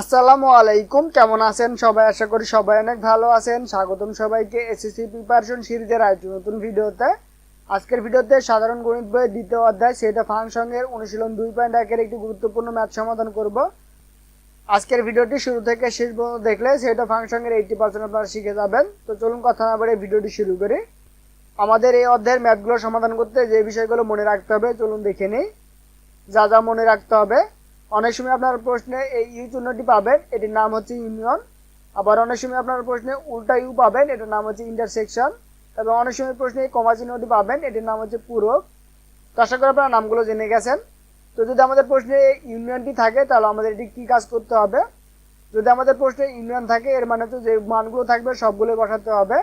আসসালামু আলাইকুম, কেমন আছেন সবাই? আশা করি সবাই অনেক ভালো আছেন। স্বাগতম সবাইকে এসএসসি প্রিপারেশন সিরিজের আরেকটি নতুন ভিডিওতে। আজকের ভিডিওতে সাধারণ গণিত বইয়ের দ্বিতীয় অধ্যায় সেটা ফাংশনের অনুশীলন দুই পয়েন্ট একের একটি গুরুত্বপূর্ণ ম্যাথ সমাধান করব। আজকের ভিডিওটি শুরু থেকে শেষ পর্যন্ত দেখলে সেটা ফাংশনের এইটি পার্সেন্ট আপনারা শিখে যাবেন। তো চলুন কথা না বলে ভিডিওটি শুরু করি। আমাদের এই অধ্যায়ের ম্যাথগুলো সমাধান করতে যে বিষয়গুলো মনে রাখতে হবে, চলুন দেখে নিই। যা যা মনে রাখতে হবে অনেক সময় আপনার প্রশ্নে এই ইউ চিহ্নটি পাবেন, এটির নাম হচ্ছে ইউনিয়ন। আবার অনেক সময় আপনার প্রশ্নে উল্টা ইউ পাবেন, এটার নাম হচ্ছে ইন্টারসেকশন এবং অনেক সময় প্রশ্নে কমা চিহ্নটি পাবেন, এটির নাম হচ্ছে পূরক। তো আশা করি আপনারা নামগুলো জেনে গেছেন। তো যদি আমাদের প্রশ্নে ইউনিয়নটি থাকে, তাহলে আমাদের এটি কী কাজ করতে হবে? যদি আমাদের প্রশ্নে ইউনিয়ন থাকে, এর মানে তো যে মানগুলো থাকবে সবগুলো বসাতে হবে।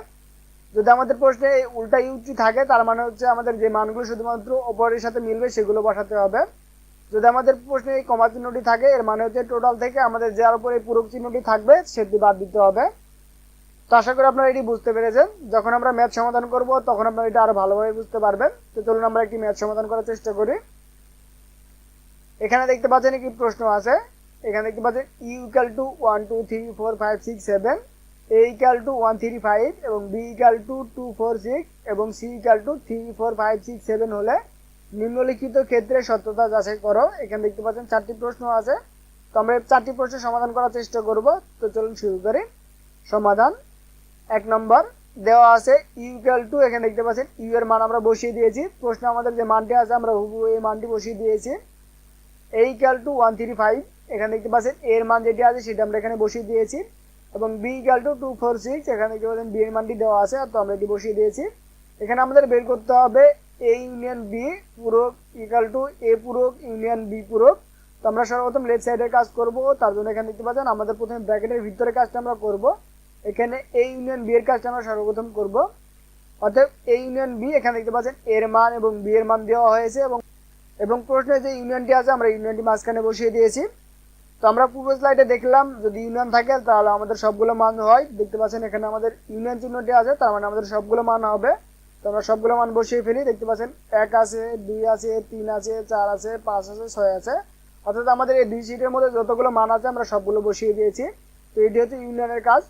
যদি আমাদের প্রশ্নে উল্টা ইউটি থাকে, তার মানে হচ্ছে আমাদের যে মানগুলো শুধুমাত্র অপরের সাথে মিলবে, সেগুলো বসাতে হবে। যদি আমাদের প্রশ্নে এই কমা চিহ্নটি থাকে, এর মানে হচ্ছে টোটাল থেকে আমাদের যার উপরে এই পূরক চিহ্নটি থাকবে, সেটি বাদ দিতে হবে। তো আশা করি আপনারা এটি বুঝতে পেরেছেন। যখন আমরা ম্যাথ সমাধান করব, তখন আপনারা এটা আরও ভালোভাবে বুঝতে পারবেন। তো চলুন আমরা একটি ম্যাথ সমাধান করার চেষ্টা করি। এখানে দেখতে পাচ্ছেন কি প্রশ্ন আছে। এখানে দেখতে পাচ্ছেন equal to one two three four five six seven A equal to one three five এবং B equal to two four six এবং C equal to three four five six seven হলে নিম্নলিখিত ক্ষেত্রে সত্যতা যাচাই করো। এখানে দেখতে পাচ্ছেন চারটি প্রশ্ন আছে। তো আমরা এই চারটি প্রশ্নের সমাধান করার চেষ্টা করব। তো চলুন শুরু করি। সমাধান এক নম্বর। দেওয়া আছে ইউ ইকুয়াল টু এখানে দেখতে পাচ্ছেন ইউ এর মান আমরা বসিয়ে দিয়েছি। প্রশ্ন আমাদের যে মানটি আছে, আমরা হুবু এই মানটি বসিয়ে দিয়েছি। A equal to one three five এখানে দেখতে পাচ্ছেন এর মান যেটি আছে, সেটা আমরা এখানে বসিয়ে দিয়েছি। এবং B equal to two four six এখানে দেখতে পাচ্ছেন বি এর মানটি দেওয়া আছে তো আমরা এটি বসিয়ে দিয়েছি। এখানে আমাদের বের করতে হবে এ ইউনিয়ন বি পূরক ইকাল টু এ পূরক ইউনিয়ন বি পূরক তো আমরা সর্বপ্রথম লেফট সাইডের কাজ করব, তার জন্য এখানে দেখতে পাচ্ছেন আমাদের প্রথমে ব্র্যাকেটের ভিতরে কাজটা আমরা করব। এখানে এ ইউনিয়ন বি এর কাজটা আমরা সর্বপ্রথম করব। অর্থাৎ এ ইউনিয়ন বি এখানে দেখতে পাচ্ছেন এর মান এবং বি এর মান দেওয়া হয়েছে এবং এবং প্রশ্নে যে ইউনিয়নটি আছে, আমরা ইউনিয়নটি মাঝখানে বসিয়ে দিয়েছি। তো আমরা পূর্ব স্লাইডে দেখলাম, যদি ইউনিয়ন থাকে, তাহলে আমাদের সবগুলো মান হয়। দেখতে পাচ্ছেন এখানে আমাদের ইউনিয়ন চিহ্নটি আছে, তার মানে আমাদের সবগুলো মান হবে। তো আমরা সবগুলো মান বসিয়ে ফেলি, দেখতে পাচ্ছেন? এক আছে, দুই আছে, তিন আছে, চার আছে, পাঁচ আছে, ছয় আছে। অর্থাৎ আমাদের এই দুই সিটের মধ্যে যতগুলো মান আছে, আমরা সবগুলো বসিয়ে দিয়েছি। তো এটি হচ্ছে ইউনিয়নের কাজ।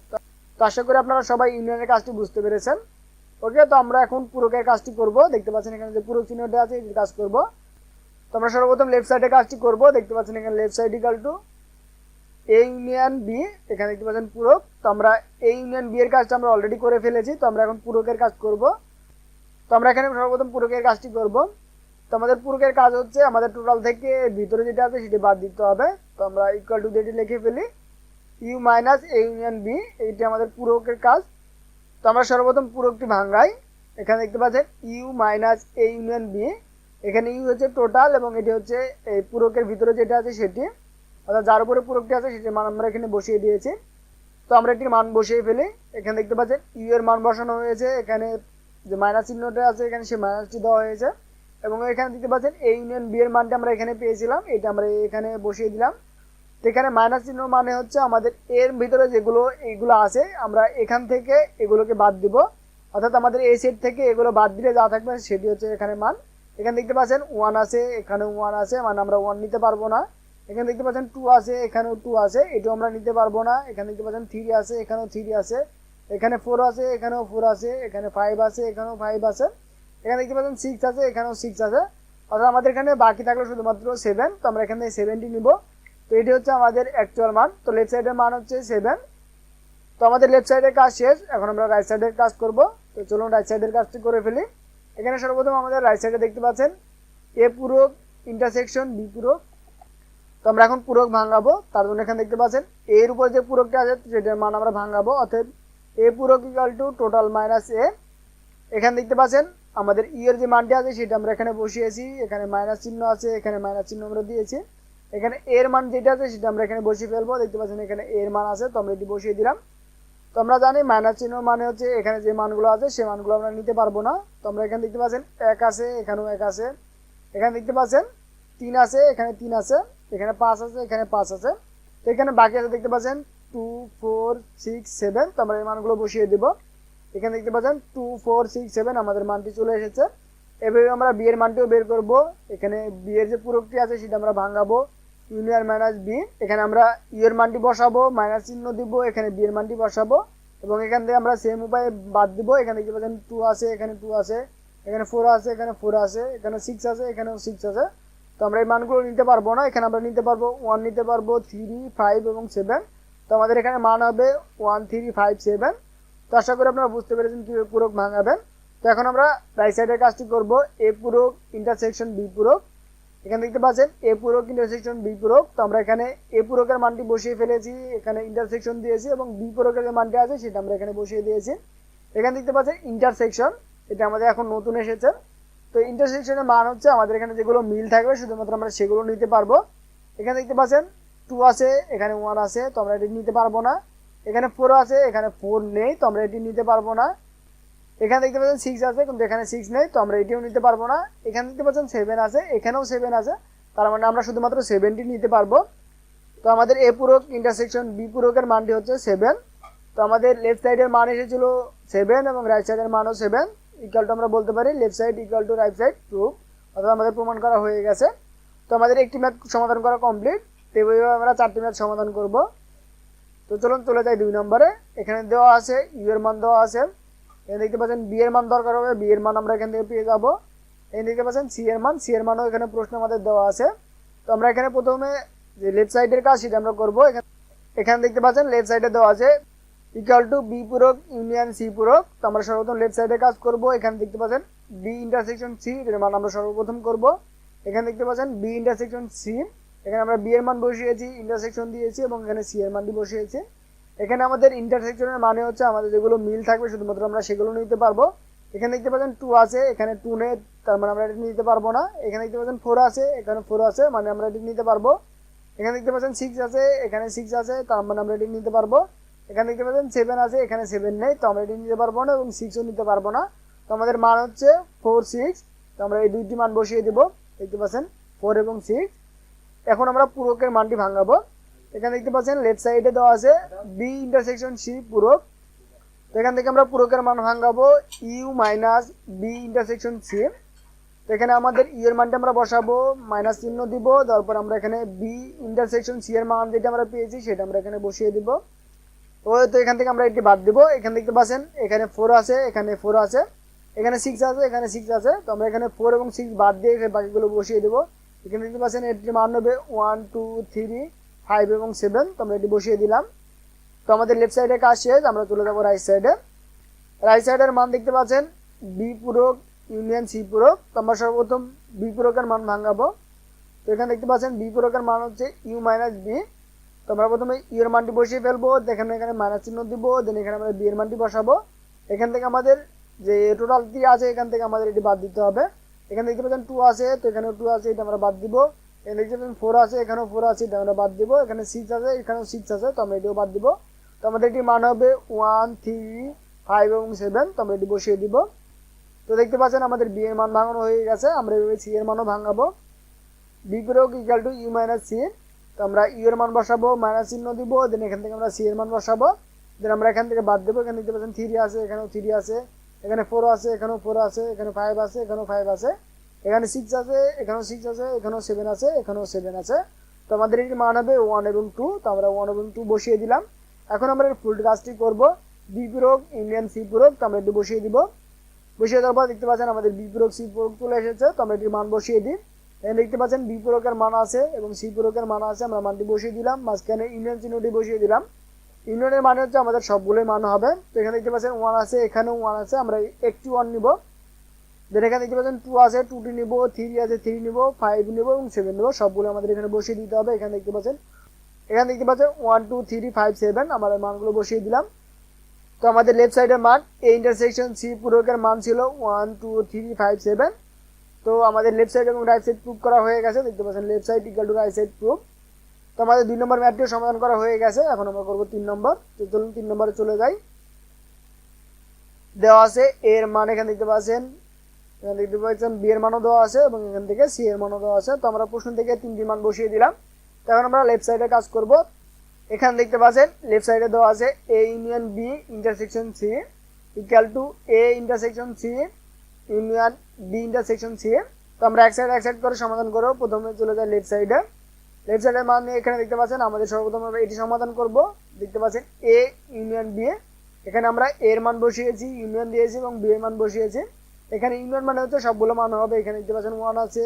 তো আশা করি আপনারা সবাই ইউনিয়নের কাজটি বুঝতে পেরেছেন। ওকে, তো আমরা এখন পুরকের কাজটি করব। দেখতে পাচ্ছেন এখানে যে পুরো চিহ্নটা আছে, এটির কাজ করব। তো আমরা সর্বপ্রথম লেফট সাইডে কাজটি করব। দেখতে পাচ্ছেন এখানে left side equal to A union B এখানে দেখতে পাচ্ছেন পূরক। তো আমরা এ ইউনিয়ন বি এর কাজটা আমরা অলরেডি করে ফেলেছি। তো আমরা এখন পূরকের কাজ করব। তো আমরা এখানে সর্বপ্রথম পূরকের কাজটি করব। তো আমাদের পুরকের কাজ হচ্ছে আমাদের টোটাল থেকে ভিতরে যেটা আছে সেটি বাদ দিতে হবে। তো আমরা ইকুয়াল টু যেটি লিখে ফেলি U minus A union B এইটি আমাদের পূরকের কাজ। তো আমরা সর্বপ্রথম পুরকটি ভাঙ্গাই এখানে দেখতে পাচ্ছেন U minus A union B এখানে ইউ হচ্ছে টোটাল এবং এটি হচ্ছে এই পুরকের ভিতরে যেটা আছে সেটি। অর্থাৎ যার উপরে পূরকটি আছে সেটির মান আমরা এখানে বসিয়ে দিয়েছি। তো আমরা একটি মান বসিয়ে ফেলি। এখানে দেখতে পাচ্ছেন ইউ এর মান বসানো হয়েছে। এখানে যে মাইনাস চিহ্নটা আছে, এখানে সেই মাইনাসটি দেওয়া হয়েছে। এবং এখানে দেখতে পাচ্ছেন, এই ইউনিয়ন বি এর মানটা আমরা এখানে পেয়েছিলাম, এটা আমরা এখানে বসিয়ে দিলাম। এখানে মাইনাস চিহ্ন মানে হচ্ছে আমাদের এর ভিতরে যেগুলো, এইগুলো আছে, আমরা এখান থেকে এগুলোকে বাদ দিব। অর্থাৎ আমাদের এই সেট থেকে এগুলো বাদ দিলে যা থাকবে, সেটি হচ্ছে এখানে মান। এখানে দেখতে পাচ্ছেন ওয়ান আছে এখানে ওয়ান আছে মানে আমরা ওয়ান নিতে পারব না। এখানে দেখতে পাচ্ছেন টু আছে, এখানেও টু আছে, এটাও আমরা নিতে পারব না। এখানে দেখতে পাচ্ছেন থ্রি আছে, এখানেও থ্রি আছে। এখানে ফোর আছে, এখানেও ফোর আছে, এখানে ফাইভ আছে, এখানেও ফাইভ আছে। এখানে দেখতে পাচ্ছেন সিক্স আছে, এখানেও সিক্স আছে। অর্থাৎ আমাদের এখানে বাকি থাকল শুধুমাত্র সেভেন তো আমরা এখানে সেভেনটি নিব। তো এটি হচ্ছে আমাদের অ্যাকচুয়াল মান। তো লেফট সাইডের মান হচ্ছে সেভেন তো আমাদের লেফট সাইডের কাজ শেষ। এখন আমরা রাইট সাইডের কাজ করব। তো চলুন রাইট সাইডের কাজটি করে ফেলি। এখানে সর্বপ্রথম আমাদের রাইট সাইডে দেখতে পাচ্ছেন এ পূরক ইন্টারসেকশন বি পূরক। তো আমরা এখন পূরক ভাঙাবো। তার জন্য এখানে দেখতে পাচ্ছেন এর উপর যে পূরকটা আছে, সেটার মান আমরা ভাঙাবো। অর্থাৎ এ পূরক equal to total minus A এখানে দেখতে পাচ্ছেন, আমাদের ই এর যে মানটি আছে, সেটা আমরা এখানে বসিয়েছি। এখানে মাইনাস চিহ্ন আছে, এখানে মাইনাস চিহ্ন আমরা দিয়েছি। এখানে এর মান যেটা আছে, সেটা আমরা এখানে বসিয়ে ফেলব। দেখতে পাচ্ছেন, এখানে এর মান আছে, তো আমরা এটি বসিয়ে দিলাম। তো আমরা জানি মাইনাস চিহ্ন মানে হচ্ছে, এখানে যে মানগুলো আছে সেই মানগুলো আমরা নিতে পারব না। তো আমরা এখানে দেখতে পাচ্ছেন, এক আছে, এখানেও এক আছে। এখানে দেখতে পাচ্ছেন, তিন আছে, এখানে তিন আছে, এখানে পাঁচ আছে, এখানে পাঁচ আছে। তো এখানে বাকি আছে দেখতে পাচ্ছেন টু ফোর সিক্স সেভেন তো আমরা এই মানগুলো বসিয়ে দেব। এখানে দেখতে পাচ্ছেন টু ফোর সিক্স সেভেন আমাদের মানটি চলে এসেছে। এভাবে আমরা বিয়ের মানটিও বের করব। এখানে বিয়ের যে পুরকটি আছে সেটা আমরা ভাঙাবো। ইউনিয়ন মাইনাস বি এখানে আমরা ইউ এর মানটি বসাবো মাইনাস চিহ্ন দিব, এখানে বি এর মানটি বসাবো। এবং এখান থেকে আমরা সেম উপায়ে বাদ দিব। এখানে দেখতে পাচ্ছেন টু আছে, এখানে টু আছে, এখানে ফোর আছে, এখানে ফোর আছে, এখানে সিক্স আছে, এখানেও সিক্স আছে। তো আমরা এই মানগুলো নিতে পারব না। এখানে আমরা নিতে পারব ওয়ান নিতে পারব থ্রি ফাইভ এবং সেভেন তো আমাদের এখানে মান হবে ওয়ান থ্রি ফাইভ সেভেন। তো আশা করি আপনারা বুঝতে পেরেছেন কীভাবে পূরক ভাঙাবেন। তো এখন আমরা রাইট সাইডের কাজটি করব এ পূরক ইন্টারসেকশন বি পূরক। এখানে দেখতে পাচ্ছেন এ পূরক ইন্টারসেকশন বি পূরক। তো আমরা এখানে এ পূরকের মানটি বসিয়ে ফেলেছি, এখানে ইন্টারসেকশন দিয়েছি এবং বি পূরকের যে মানটি আছে সেটা আমরা এখানে বসিয়ে দিয়েছি। এখানে দেখতে পাচ্ছেন ইন্টারসেকশন এটা আমাদের এখন নতুন এসেছে। তো ইন্টারসেকশনের মান হচ্ছে আমাদের এখানে যেগুলো মিল থাকবে, শুধুমাত্র আমরা সেগুলো নিতে পারব। এখানে দেখতে পাচ্ছেন টু আছে, এখানে ওয়ান আছে, তো আমরা এটি নিতে পারব না। এখানে ফোর আছে, এখানে ফোর নেই, তো আমরা এটি নিতে পারব না। এখানে দেখতে পাচ্ছেন সিক্স আছে, কিন্তু এখানে সিক্স নেই, তো আমরা এটিও নিতে পারব না। এখানে দেখতে পাচ্ছেন সেভেন আছে, এখানেও সেভেন আছে, তার মানে আমরা শুধুমাত্র সেভেনটি নিতে পারব। তো আমাদের এ পূরক ইন্টারসেকশন বি পূরকের মানটি হচ্ছে সেভেন তো আমাদের লেফট সাইডের মান এসেছিল সেভেন এবং রাইট সাইডের মানও সেভেন ইকুয়াল টু আমরা বলতে পারি left side equal to right side proof অর্থাৎ আমাদের প্রমাণ করা হয়ে গেছে। তো আমাদের একটি ম্যাথ সমাধান করা কমপ্লিট এইভাবে আমরা চারটি ম্যাথ সমাধান করব। তো চলুন, চলে যাই দুই নম্বরে। এখানে দেওয়া আছে ইউ এর মান দেওয়া আছে। এখানে দেখতে পাচ্ছেন বি এর মান দরকার হবে বি এর মান আমরা এখান থেকে পেয়ে যাব। এখানে দেখতে পাচ্ছেন সি এর মান সি এর মানও এখানে প্রশ্ন আমাদের দেওয়া আছে। তো আমরা এখানে প্রথমে যে লেফট সাইডের কাজ সেটা আমরা করব। এখানে এখানে দেখতে পাচ্ছেন লেফট সাইডে দেওয়া আছে ইকুয়াল টু বি পূরক ইউনিয়ন সি পূরক। তো আমরা সর্বপ্রথম লেফট সাইডে কাজ করব। এখানে দেখতে পাচ্ছেন বি ইন্টারসেকশন সি এর মান আমরা সর্বপ্রথম করব। এখানে দেখতে পাচ্ছেন বি ইন্টারসেকশন সি এখানে আমরা বি এর মান বসিয়েছি ইন্টারসেকশন দিয়েছি এবং এখানে সি এর মানটি বসিয়েছি। এখানে আমাদের ইন্টারসেকশনের মানে হচ্ছে আমাদের যেগুলো মিল থাকবে, শুধুমাত্র আমরা সেগুলো নিতে পারব। এখানে দেখতে পাচ্ছেন টু আছে, এখানে টু নেই, তার মানে আমরা এটি নিতে পারব না। এখানে দেখতে পাচ্ছেন ফোর আছে, এখানে ফোর আছে মানে আমরা এটি নিতে পারব। এখানে দেখতে পাচ্ছেন সিক্স আছে, এখানে সিক্স আছে, তার মানে আমরা এটি নিতে পারব। এখানে দেখতে পাচ্ছেন সেভেন আছে, এখানে সেভেন নেই, তো আমরা এটি নিতে পারব না এবং সিক্সও নিতে পারব না। তো আমাদের মান হচ্ছে ফোর সিক্স তো আমরা এই দুইটি মান বসিয়ে দেবো। দেখতে পাচ্ছেন ফোর এবং সিক্স এখন আমরা পূরকের মানটি ভাঙাবো। এখানে দেখতে পাচ্ছেন লেফট সাইডে দেওয়া আছে বি ইন্টারসেকশন সি পূরক। তো এখান থেকে আমরা পূরকের মান ভাঙাবো U minus B intersection C এখানে আমাদের ইউ এর মানটা আমরা বসাবো মাইনাস চিহ্ন দিব, তারপর আমরা এখানে বি ইন্টারসেকশন সি এর মান যেটা আমরা পেয়েছি সেটা আমরা এখানে বসিয়ে দিব। তো তো এখান থেকে আমরা এটি বাদ দিব। এখানে দেখতে পাচ্ছেন, এখানে ফোর আছে, এখানে ফোর আছে। এখানে সিক্স আছে, এখানে সিক্স আছে। তো আমরা এখানে ফোর এবং সিক্স বাদ দিয়ে বাকিগুলো বসিয়ে দেবো। এখানে দেখতে পাচ্ছেন এটির মান হবে ওয়ান টু থ্রি ফাইভ এবং সেভেন তো আমরা এটি বসিয়ে দিলাম। তো আমাদের লেফট সাইডে কাজ শেষ। আমরা চলে যাব রাইট সাইডে রাইট সাইডের মান দেখতে পাচ্ছেন বি পূরক ইউনিয়ন সি পূরক। তো আমরা সর্বপ্রথম বি পূরকের মান ভাঙাবো। তো এখানে দেখতে পাচ্ছেন বি পূরকের মান হচ্ছে ইউ মাইনাস বি তো আমরা প্রথমে ইউ এর মানটি বসিয়ে ফেলব দেখেন এখানে মাইনাস চিহ্ন দিব দেন এখানে আমরা বি এর মানটি বসাবো। এখান থেকে আমাদের যে টোটালটি আছে, এখান থেকে আমাদের এটি বাদ দিতে হবে। এখানে দেখতে পাচ্ছেন টু আছে, তো এখানেও টু আছে, এটা আমরা বাদ দিব। এখানে দেখতে পাচ্ছেন ফোর আছে, এখানেও ফোর আছে, এটা আমরা বাদ দিব। এখানে সিক্স আছে, এখানেও সিক্স আছে, তো আমরা এটিও বাদ দিব। তো আমাদের এটি মান হবে ওয়ান থ্রি ফাইভ এবং সেভেন তো আমরা এটি বসিয়ে দিব। তো দেখতে পাচ্ছেন আমাদের বি এর মান ভাঙানো হয়ে গেছে, আমরা এভাবে সি এর মানও ভাঙাবো। বি প্রয়োগ equal to U minus C তো আমরা ইউ এর মান বসাবো মাইনাস চিহ্ন দিব দেন এখান থেকে আমরা সি এর মান বসাবো। দেন আমরা এখান থেকে বাদ দেবো, এখানে দেখতে পাচ্ছেন থ্রি আছে, এখানেও থ্রি আছে। এখানে ফোর আছে, এখানেও ফোর আছে, এখানে ফাইভ আছে, এখানেও ফাইভ আছে। এখানে সিক্স আছে, এখানেও সিক্স আছে, এখানেও সেভেন আছে, এখানেও সেভেন আছে। তো আমাদের এটি মান হবে ওয়ান এবং টু তো আমরা ওয়ান এবং টু বসিয়ে দিলাম। এখন আমরা ফুল কাজটি করব বি পূরক ইন্ডিয়ান সি পূরক তো আমরা এটি বসিয়ে দিব। বসিয়ে দেওয়ার পর দেখতে পাচ্ছেন আমাদের বি পূরক সি পূরক চলে এসেছে, তো আমরা এটির মান বসিয়ে দিই। এখানে দেখতে পাচ্ছেন বি পূরকের মান আছে এবং সি পূরকের মান আছে, আমরা মানটি বসিয়ে দিলাম। মাঝখানে ইউনিয়ন চিহ্নটি বসিয়ে দিলাম। ইউনিয়নের মানে হচ্ছে আমাদের সবগুলোই মান হবে। তো এখানে দেখতে পাচ্ছেন ওয়ান আছে, এখানেও ওয়ান আছে, আমরা একটি ওয়ান নিব। দেন এখানে দেখতে পাচ্ছেন টু আছে টুটি নিব থ্রি আছে থ্রি নিব ফাইভ নিব এবং সেভেন নিব। সবগুলো আমাদের এখানে বসিয়ে দিতে হবে। এখানে দেখতে পাচ্ছেন, এখানে দেখতে পাচ্ছেন one two three five seven আমাদের মানগুলো বসিয়ে দিলাম। তো আমাদের লেফট সাইডের মান এ ইন্টারসেকশন সি পূরকের মান ছিল one two three five seven তো আমাদের লেফট সাইড এবং রাইট সাইড প্রুভ করা হয়ে গেছে। দেখতে পাচ্ছেন left side equal to right side prove তো আমাদের দুই নম্বর ম্যাপটিও সমাধান করা হয়ে গেছে। এখন আমরা করব তিন নম্বর। তো চলুন তিন নম্বরে চলে যাই। দেওয়া আছে এর মান, এখানে দেখতে পাচ্ছেন। এখানে দেখতে পাচ্ছেন বি এর মানও দেওয়া আছে এবং এখান থেকে সি এর মানও দেওয়া আছে। তো আমরা প্রশ্ন থেকে তিনটি মান বসিয়ে দিলাম। তো এখন আমরা লেফট সাইডে কাজ করব। এখানে দেখতে পাচ্ছেন লেফট সাইডে দেওয়া আছে A union B intersection C equal to A intersection C union B intersection C তো আমরা এক সাইড এক সাইড করে সমাধান করব। প্রথমে চলে যাই লেফট সাইডে লেফট সাইডের মান এখানে দেখতে পাচ্ছেন, আমাদের সর্বপ্রথম আমরা এটি সমাধান করব। দেখতে পাচ্ছেন এ ইউনিয়ন বি এখানে আমরা এর মান বসিয়েছি ইউনিয়ন দিয়েছি এবং বি এর মান বসিয়েছি। এখানে ইউনিয়ন মানে হচ্ছে সবগুলো মান হবে। এখানে দেখতে পাচ্ছেন ওয়ান আছে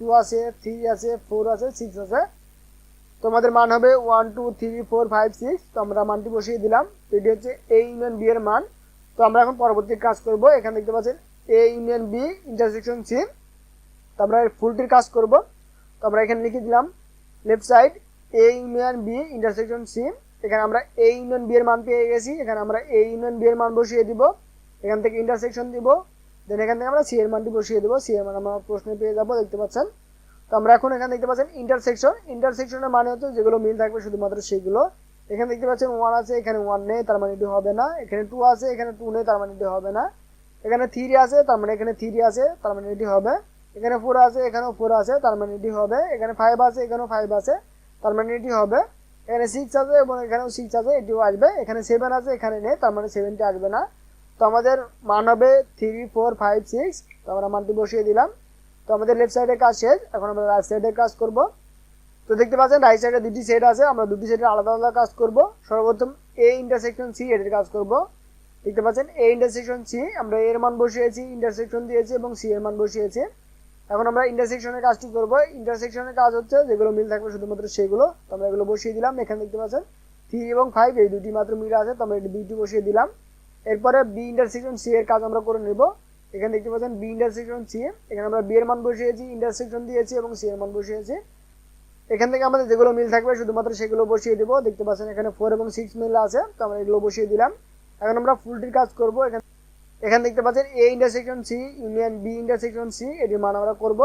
টু আছে থ্রি আছে ফোর আছে সিক্স আছে। তোমাদের মান হবে one two three four five six তো আমরা মানটি বসিয়ে দিলাম। এটি হচ্ছে এ ইউনিয়ন বি এর মান। তো আমরা এখন পরবর্তী কাজ করব। এখানে দেখতে পাচ্ছেন A union B intersection C তো আমরা ফুলটির কাজ করব। তো আমরা এখানে লিখে দিলাম left side A union B intersection C এখানে আমরা এ ইউনিয়ন বি এর মান পেয়ে গেছি। এখানে আমরা এ ইউনিয়ন বি এর মান বসিয়ে দিব। এখান থেকে ইন্টারসেকশন দিব। দেন এখান থেকে আমরা সি এর মানটি বসিয়ে দেবো। সি এর মান আমরা প্রশ্নে পেয়ে যাব, দেখতে পাচ্ছেন। তো আমরা এখন এখানে দেখতে পাচ্ছেন ইন্টারসেকশন ইন্টারসেকশনের মানে হচ্ছে যেগুলো মিল থাকবে শুধুমাত্র সেগুলো। এখানে দেখতে পাচ্ছেন ওয়ান আছে, এখানে ওয়ান নেই, তার মানে এটি হবে না। এখানে টু আছে, এখানে টু নেই, তার মানে এটি হবে না। এখানে থ্রি আছে, তার মানে এখানে থ্রি আছে, তার মানে এটি হবে এখানে ফোর আছে, এখানেও ফোর আছে, তার মানে এটি হবে। এখানে ফাইভ আছে, এখানেও ফাইভ আছে, তার মানে এটি হবে। এখানে সিক্স আছে এবং এখানেও সিক্স আছে, এটিও আসবে। এখানে সেভেন আছে, এখানে নেই, তার মানে সেভেনটি আসবে না। তো আমাদের মান হবে থ্রি ফোর ফাইভ সিক্স তো আমরা মানটি বসিয়ে দিলাম। তো আমাদের লেফট সাইডের কাজ শেষ। এখন আমরা রাইট সাইডের কাজ করব। তো দেখতে পাচ্ছেন রাইট সাইডে দুটি সেট আছে। আমরা দুটি সেটের আলাদা আলাদা কাজ করব। সর্বপ্রথম এ ইন্টারসেকশন সি এর কাজ করব। দেখতে পাচ্ছেন এ ইন্টারসেকশন সি আমরা এর মান বসিয়েছি ইন্টারসেকশন দিয়েছি এবং সি এর মান বসিয়েছি। এখন আমরা ইন্টারসেকশনের কাজটি করব? ইন্টারসেকশনের কাজ হচ্ছে যেগুলো মিল থাকবে শুধুমাত্র সেগুলো। তো আমরা এগুলো বসিয়ে দিলাম, এখানে দেখতে পাচ্ছেন থ্রি এবং ফাইভ এই দুটি মাত্র মিল আছে তো আমরা দুইটি বসিয়ে দিলাম। এরপরে বি ইন্টারসেকশন সি এর কাজ আমরা করে নেব। এখানে দেখতে পাচ্ছেন বি ইন্টারসেকশন সি এখানে আমরা বি এর মান বসিয়েছি ইন্টারসেকশন দিয়েছি এবং সি এর মান বসিয়েছি। এখান থেকে আমাদের যেগুলো মিল থাকবে শুধুমাত্র সেগুলো বসিয়ে দেবো। দেখতে পাচ্ছেন এখানে ফোর এবং সিক্স মিল আছে, তো আমরা এগুলো বসিয়ে দিলাম। এখন আমরা ফুলটির কাজ করব। এখানে এখানে দেখতে পাচ্ছেন A intersection C union B intersection C এটির মান আমরা করব।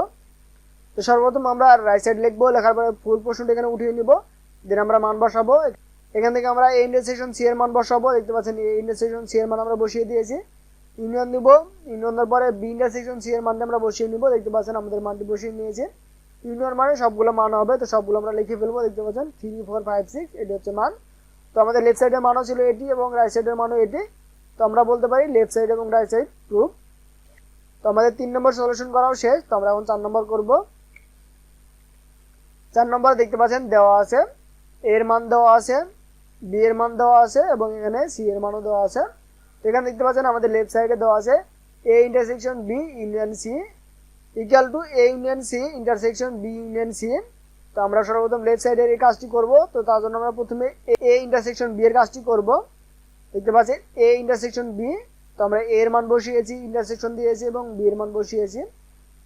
তো সর্বপ্রথম আমরা রাইট সাইড লিখব, লেখার পরে ফুল পোর্শনটা এখানে উঠিয়ে নিব দেন আমরা মান বসাবো। এখান থেকে আমরা এ ইন্টারসেকশন সি এর মান বসাবো, দেখতে পাচ্ছেন এ ইন্টারসেকশন সি এর মান আমরা বসিয়ে দিয়েছি। ইউনিয়ন নিব ইউনিয়ন দেওয়ার পরে বি ইন্টারসেকশন সি এর মানটা আমরা বসিয়ে নিব, দেখতে পাচ্ছেন আমাদের মানটি বসিয়ে নিয়েছে। ইউনিয়ন মানে সবগুলো মান হবে, তো সবগুলো আমরা লিখে ফেলব, দেখতে পাচ্ছেন থ্রি ফোর ফাইভ সিক্স এটি হচ্ছে মান। তো আমাদের লেফট সাইডের মানও ছিল এটি এবং রাইট সাইডের মানও এটি। তো আমরা বলতে পারি লেফট সাইড এবং রাইট সাইড প্রুফ তো আমাদের তিন নম্বর সলিউশন করাও শেষ, তো আমরা এখন চার নম্বর করব। চার নম্বর দেখতে পাচ্ছেন দেওয়া আছে এর মান দেওয়া আছে বি এর মান দেওয়া আছে এবং এখানে সি এর মানও দেওয়া আছে। এখানে দেখতে পাচ্ছেন আমাদের লেফট সাইডে দেওয়া আছে A intersection B union C equal to A union C intersection B union C তো আমরা সর্বপ্রথম লেফট সাইডের এই কাজটি করব, তো তার জন্য আমরা প্রথমে এ ইন্টারসেকশন বি এর কাজটি করব। দেখতে পাচ্ছেন এ ইন্টারসেকশন বি তো আমরা এ এর মান বসিয়েছি ইন্টারসেকশন দিয়েছি এবং বি এর মান বসিয়েছি।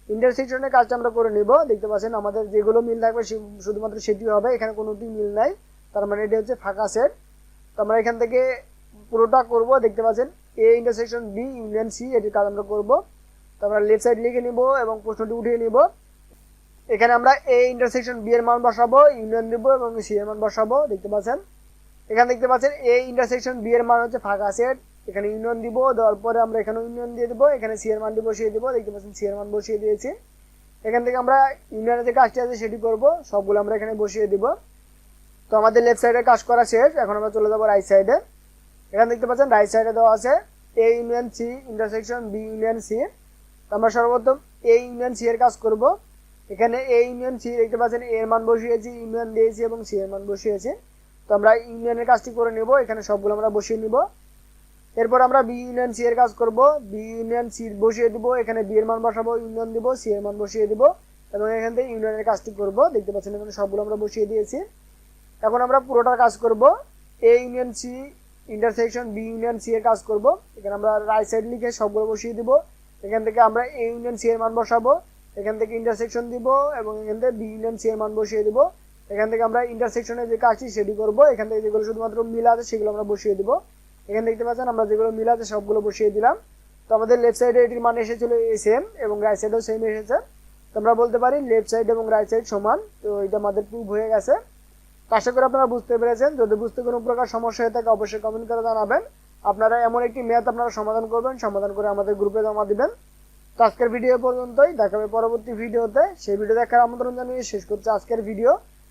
ইন্টারসেকশনের কাজটা আমরা করে নিব। দেখতে পাচ্ছেন আমাদের যেগুলো মিল থাকবে শুধুমাত্র সেটি হবে, এখানে কোনোটি মিল নাই। তার মানে এটি হচ্ছে ফাঁকা সেট তো আমরা এখান থেকে পুরোটা করব। দেখতে পাচ্ছেন A intersection B union C এটির কাজ আমরা করব। তো আমরা লেফট সাইড লিখে নিব এবং প্রশ্নটি উঠিয়ে নিব। এখানে আমরা এ ইন্টারসেকশন বি এর মান বসাবো ইউনিয়ন দিব এবং সি এর মান বসাবো। দেখতে পাচ্ছেন এখানে দেখতে পাচ্ছেন এ ইন্টারসেকশন বি এর মান হচ্ছে ফাঁকা সেট এখানে ইউনিয়ন দিব, দেওয়ার পরে আমরা এখানে ইউনিয়ন দিয়ে দেবো। এখানে সি এর মানটি বসিয়ে দিব। দেখতে পাচ্ছেন সি এর মান বসিয়ে দিয়েছি। এখান থেকে আমরা ইউনিয়নের যে কাজটি আছে সেটি করব। সবগুলো আমরা এখানে বসিয়ে দিব। তো আমাদের লেফট সাইডে কাজ করা শেষ। এখন আমরা চলে যাব রাইট সাইডে এখানে দেখতে পাচ্ছেন রাইট সাইডে দেওয়া আছে A union C intersection B union C তো আমরা সর্বপ্রথম এ ইউনিয়ন সি এর কাজ করব। এখানে এ ইউনিয়ন সি দেখতে পাচ্ছেন এর মান বসিয়েছি ইউনিয়ন দিয়েছি এবং সি এর মান বসিয়েছি। তো আমরা ইউনিয়নের কাজটি করে নেব, এখানে সবগুলো আমরা বসিয়ে নিব। এরপর আমরা বি ইউনিয়ন সি এর কাজ করব। বি ইউনিয়ন সি বসিয়ে দিব, এখানে বি এর মান বসাবো, ইউনিয়ন দিব, সি এর মান বসিয়ে দিব। এবং এখান থেকে ইউনিয়নের কাজটি করব। দেখতে পাচ্ছেন এখানে সবগুলো আমরা বসিয়ে দিয়েছি। এখন আমরা পুরোটার কাজ করব। A union C intersection, B union C এর কাজ করব। এখানে আমরা রাইট সাইড লিখে সবগুলো বসিয়ে দিব। এখান থেকে আমরা এ ইউনিয়ন সি এর মান বসাবো। এখান থেকে ইন্টারসেকশন দিব এবং এখান থেকে বি ইউনিয়ন সি এর মান বসিয়ে দিব। এখান থেকে আমরা ইন্টারসেকশনের যে কাজটি সেটি করব। এখান থেকে যেগুলো শুধুমাত্র মিল আছে সেগুলো আমরা বসিয়ে দিব। এখানে দেখতে পাচ্ছেন আমরা যেগুলো মিল আছে সবগুলো বসিয়ে দিলাম। তো আমাদের লেফট সাইডে এটির মান এসেছিল সেম এবং রাইট সাইডেও সেম এসেছে। তো আমরা বলতে পারি লেফট সাইড এবং রাইট সাইড সমান। তো এটা আমাদের প্রুভ হয়ে গেছে। তো আশা করি আপনারা বুঝতে পেরেছেন। যদি বুঝতে কোনো প্রকার সমস্যা হয়ে থাকে, অবশ্যই কমেন্ট করে জানাবেন। আপনারা এমন একটি ম্যাথ আপনারা সমাধান করবেন, সমাধান করে আমাদের গ্রুপে জমা দিবেন। তো আজকের ভিডিও পর্যন্তই। দেখাবে পরবর্তী ভিডিওতে সেই ভিডিও দেখার আমন্ত্রণ জানিয়ে শেষ করছে আজকের ভিডিও